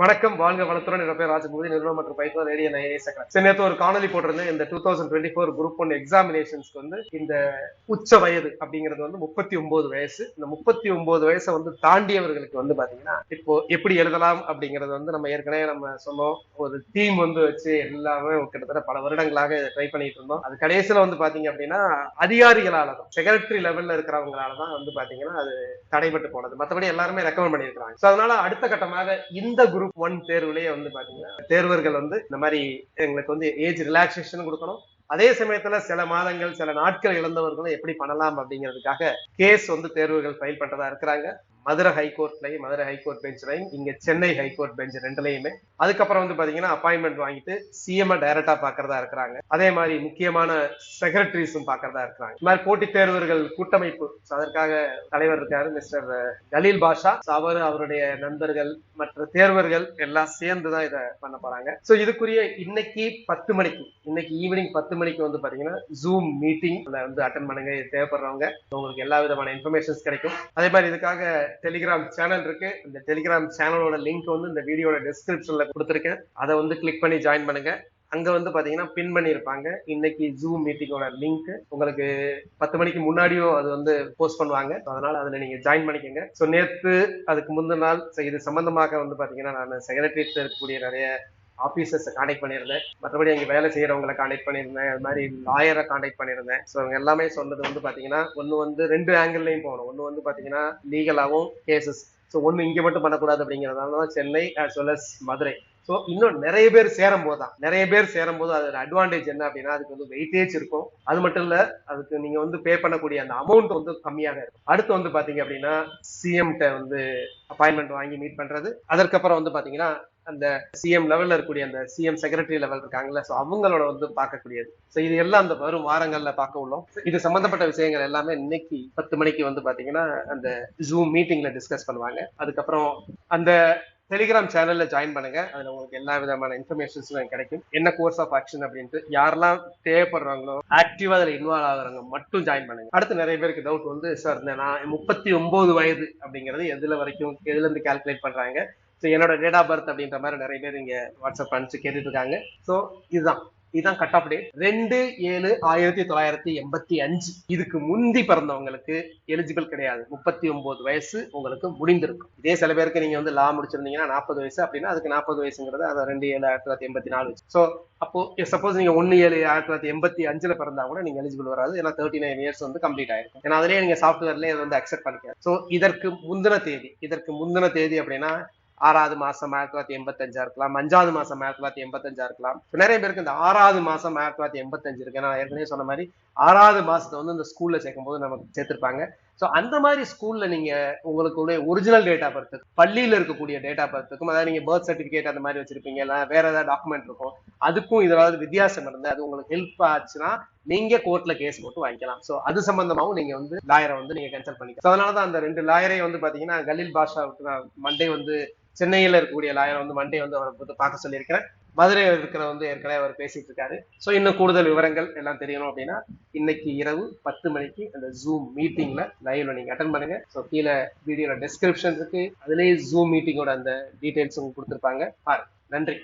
வணக்கம் வாழ்க வளத்துடன். என்ற பேர் ராஜமூர்த்தி நிறுவனம் மற்றும் பயிற்சி ரேடியோ நைனே சக்கரம் சரி நேற்று ஒரு காணொலி போட்டிருந்தேன் இந்த two thousand twenty four group one எக்ஸாமினேஷன்ஸ்க்கு வந்து இந்த உச்ச வயது அப்படிங்கிறது வந்து முப்பத்தி ஒன்பது வயசு. இந்த முப்பத்தி ஒன்பது வயசை வந்து தாண்டியவர்களுக்கு வந்து பாத்தீங்கன்னா இப்போ எப்படி எழுதலாம் அப்படிங்கறது வந்து நம்ம ஏற்கனவே நம்ம சொன்னோம். ஒரு டீம் வந்து வச்சு எல்லாமே கிட்டத்தட்ட பல வருடங்களாக ட்ரை பண்ணிட்டு இருந்தோம். அது கடைசியில வந்து பாத்தீங்க அப்படின்னா அதிகாரிகளால தான் செக்ரட்டரி லெவல்ல இருக்கிறவங்களால தான் வந்து பாத்தீங்கன்னா அது தடைபட்டு போனது. மற்றபடி எல்லாருமே ரெக்கமெண்ட் பண்ணியிருக்காங்க அதனால அடுத்த கட்டமாக இந்த குரூப் ஒன் தேர்வுலயே வந்து பாத்தீங்கன்னா தேர்வர்கள் வந்து இந்த மாதிரி எங்களுக்கு வந்து ஏஜ் ரிலாக்ஸேஷன் கொடுக்கணும். அதே சமயத்துல சில மாதங்கள் சில நாட்கள் இழந்தவர்களும் எப்படி பண்ணலாம் அப்படிங்கிறதுக்காக கேஸ் வந்து தேர்வுகள் ஃபைல் பண்றதா இருக்கிறாங்க. மதுரை ஹைகோர்ட்லையும் மதுரை ஹைகோர்ட் பெஞ்ச்லையும் இங்க சென்னை ஹைகோர்ட் பெஞ்ச் ரெண்டுலையுமே. அதுக்கப்புறம் வந்து பாத்தீங்கன்னா அப்பாயின்மெண்ட் வாங்கிட்டு சிஎம் டைரக்டா பாக்குறதா இருக்கிறாங்க. அதே மாதிரி முக்கியமான செக்ரட்டரிஸும் பாக்குறதா இருக்கிறாங்க. இந்த மாதிரி போட்டித் தேர்வர்கள் கூட்டமைப்பு. அதற்காக தலைவர் இருக்காரு மிஸ்டர் கலீல் பாஷா. அவர் அவருடைய நண்பர்கள் மற்ற தேர்வர்கள் எல்லாம் சேர்ந்து தான் இதை பண்ண போறாங்க. சோ இதுக்குரிய இன்னைக்கு பத்து மணிக்கு இன்னைக்கு ஈவினிங் பத்து மணிக்கு வந்து பாத்தீங்கன்னா ஜூம் மீட்டிங் வந்து அட்டன் பண்ணுங்க. தேவைப்படுறவங்க உங்களுக்கு எல்லா விதமான இன்ஃபர்மேஷன்ஸ் கிடைக்கும். அதே மாதிரி இதுக்காக டெலிகிராம் சேனல் இருக்கு. இந்த டெலிகிராம் சேனலோட லிங்க் வந்து இந்த வீடியோட டிஸ்கிரிப்ஷன்ல கொடுத்துருக்கேன். அதை வந்து கிளிக் பண்ணி ஜாயின் பண்ணுங்க. அங்க வந்து பாத்தீங்கன்னா பின் பண்ணியிருப்பாங்க. இன்னைக்கு ஜூம் மீட்டிங்கோட லிங்க் உங்களுக்கு பத்து மணிக்கு முன்னாடியும் அது வந்து போஸ்ட் பண்ணுவாங்க. அதனால அதுல நீங்க ஜாயின் பண்ணிக்கோங்க. ஸோ நேத்து அதுக்கு முந்தின நாள் இது சம்பந்தமாக வந்து பாத்தீங்கன்னா நான் செக்ரட்டரியேட்ல இருக்கக்கூடிய நிறைய ஆபீசர்ஸை காண்டாக்ட் பண்ணியிருந்தேன். மற்றபடி அங்கே வேலை செய்யறவங்களை காண்டாக்ட் பண்ணியிருந்தேன். அது மாதிரி லாயரை காண்டாக்ட் பண்ணியிருந்தேன். ஸோ அவங்க எல்லாமே சொன்னது வந்து பாத்தீங்கன்னா ஒன்று வந்து ரெண்டு ஆங்கிள்லையும் போகணும். ஒன்று வந்து பாத்தீங்கன்னா லீகலாகவும் கேசஸ் ஸோ ஒன்று இங்கே மட்டும் பண்ணக்கூடாது அப்படிங்கிறதுனால தான் Chennai as well as Madurai. So இன்னும் நிறைய பேர் சேரும் போது தான் நிறைய பேர் சேரும் போது அதோட அட்வான்டேஜ் என்ன அப்படின்னா அதுக்கு வந்து வெயிட்டேஜ் இருக்கும். அது மட்டும் இல்லை அதுக்கு நீங்கள் வந்து பே பண்ணக்கூடிய அந்த அமௌண்ட் வந்து கம்மியாக இருக்கும். அடுத்து வந்து பார்த்தீங்க அப்படின்னா சிஎம்கிட்ட வந்து அப்பாயின்மெண்ட் வாங்கி மீட் பண்ணுறது அதற்கப்புறம் வந்து பார்த்தீங்கன்னா அந்த சிஎம் லெவல்ல இருக்கக்கூடிய அந்த சிஎம் செக்ரட்டரி லெவல் இருக்காங்கல்ல ஸோ அவங்களோட வந்து பார்க்கக்கூடியது. ஸோ இது எல்லாம் அந்த வரும் வாரங்கள்ல பார்க்க உள்ளோம். இது சம்பந்தப்பட்ட விஷயங்கள் எல்லாமே இன்னைக்கு பத்து மணிக்கு வந்து பாத்தீங்கன்னா அந்த ஜூம் மீட்டிங்ல டிஸ்கஸ் பண்ணுவாங்க. அதுக்கப்புறம் அந்த டெலிகிராம் சேனல்ல ஜாயின் பண்ணுங்க. அதுல உங்களுக்கு எல்லா விதமான இன்ஃபர்மேஷன்ஸும் கிடைக்கும். என்ன கோர்ஸ் ஆஃப் ஆக்ஷன் அப்படின்ட்டு யாரெல்லாம் தேவைப்படுறாங்களோ ஆக்டிவா அதுல இன்வால்வ் ஆகுறவங்க மட்டும் ஜாயின் பண்ணுங்க. அடுத்து நிறைய பேருக்கு டவுட் வந்து சார் நான் முப்பத்தி ஒன்பது வயது அப்படிங்கிறது எதுல வரைக்கும் எதுல இருந்து கால்குலேட் பண்றாங்க? ஸோ என்னோட டேட் ஆஃப் பர்த் அப்படின்ற மாதிரி நிறைய பேர் இங்க வாட்ஸ்அப் அனுப்பிச்சு கேட்டுட்டு இருக்காங்க ஸோ இதுதான். இதுதான் கட் ஆஃப் டேட் ரெண்டு ஏழு ஆயிரத்தி தொள்ளாயிரத்தி எண்பத்தி அஞ்சு. இதுக்கு முந்தி பிறந்தவங்களுக்கு எலிஜிபிள் கிடையாது. முப்பத்தி ஒன்பது வயசு உங்களுக்கு முடிந்திருக்கும். இதே சில பேருக்கு நீங்க வந்து லா முடிச்சிருந்தீங்கன்னா நாற்பது வயசு அப்படின்னா அதுக்கு நாற்பது வயசுங்கிறது அதை ரெண்டு ஏழு ஆயிரத்தி தொள்ளாயிரத்தி எண்பத்தி நாலு வச்சு. ஸோ அப்போ சப்போஸ் நீங்க ஒன்னு ஏழு ஆயிரத்தி தொள்ளாயிரத்தி எண்பத்தி அஞ்சுல பிறந்தா கூட நீங்க எலிஜிபிள் வராது. ஏன்னா தேர்ட்டி நைன் இயர்ஸ் வந்து கம்ப்ளீட் ஆயிருக்கும் ஏன்னா அதுலயே நீங்க இதை வந்து அக்செப்ட் பண்ணிக்கலாம். ஸோ இதற்கு முந்தின தேதி. இதற்கு முந்தின தேதி அப்படின்னா ஆறாவது மாசம் ஆயிரத்தி தொள்ளாயிரத்தி எண்பத்தஞ்சா இருக்கலாம். அஞ்சாவது மாசம் ஆயிரத்தி தொள்ளாயிரத்தி எண்பத்தஞ்சா இருக்கலாம். நிறைய பேருக்கு இந்த ஆறாவது மாசம் ஆயிரத்தி தொள்ளாயிரத்தி எண்பத்தஞ்சு இருக்கு. நான் ஏற்கனவே சொன்ன மாதிரி ஆறாவது மாசத்தை வந்து இந்த ஸ்கூல்ல சேர்க்கும் போது நமக்கு சேர்த்திருப்பாங்க. ஸோ அந்த மாதிரி ஸ்கூல்ல நீங்க உங்களுக்கு ஒரிஜினல் டேட்டா ஆஃப் பள்ளியில் பள்ளியில இருக்கக்கூடிய டேட்டா பர்த்துக்கும் அதாவது நீங்க பர்த் சர்டிபிகேட் அந்த மாதிரி வச்சிருப்பீங்க இல்லை வேற ஏதாவது டாக்குமெண்ட் இருக்கும் அதுக்கும் இதாவது வித்தியாசம் இருந்து அது உங்களுக்கு ஹெல்ப் ஆச்சுன்னா நீங்க கோர்ட்ல கேஸ் போட்டு வாங்கிக்கலாம். ஸோ அது சம்பந்தமாவும் நீங்க வந்து லாயரை வந்து நீங்க கன்சல்ட் பண்ணிக்கலாம். So அதனாலதான் அந்த ரெண்டு லாயரை வந்து பாத்தீங்கன்னா கலீல் பாஷா நான் மண்டே வந்து சென்னையில இருக்கக்கூடிய லாயர் வந்து மண்டே வந்து அவரை வந்து பார்க்க சொல்லியிருக்கிறேன் மதுரையில் இருக்கிற வந்து ஏற்கனவே அவர் பேசிட்டு இருக்காரு. ஸோ இன்னும் கூடுதல் விவரங்கள் எல்லாம் தெரியணும் அப்படின்னா இன்னைக்கு இரவு பத்து மணிக்கு அந்த ஜூம் மீட்டிங்ல லைவ்ல நீங்க அட்டன் பண்ணுங்க. ஸோ கீழே வீடியோல டிஸ்கிரிப்ஷன் இருக்கு. அதுலேயே ஜூம் மீட்டிங்கோட அந்த டீடைல்ஸ் உங்களுக்கு கொடுத்துருப்பாங்க. பாருங்க. நன்றி.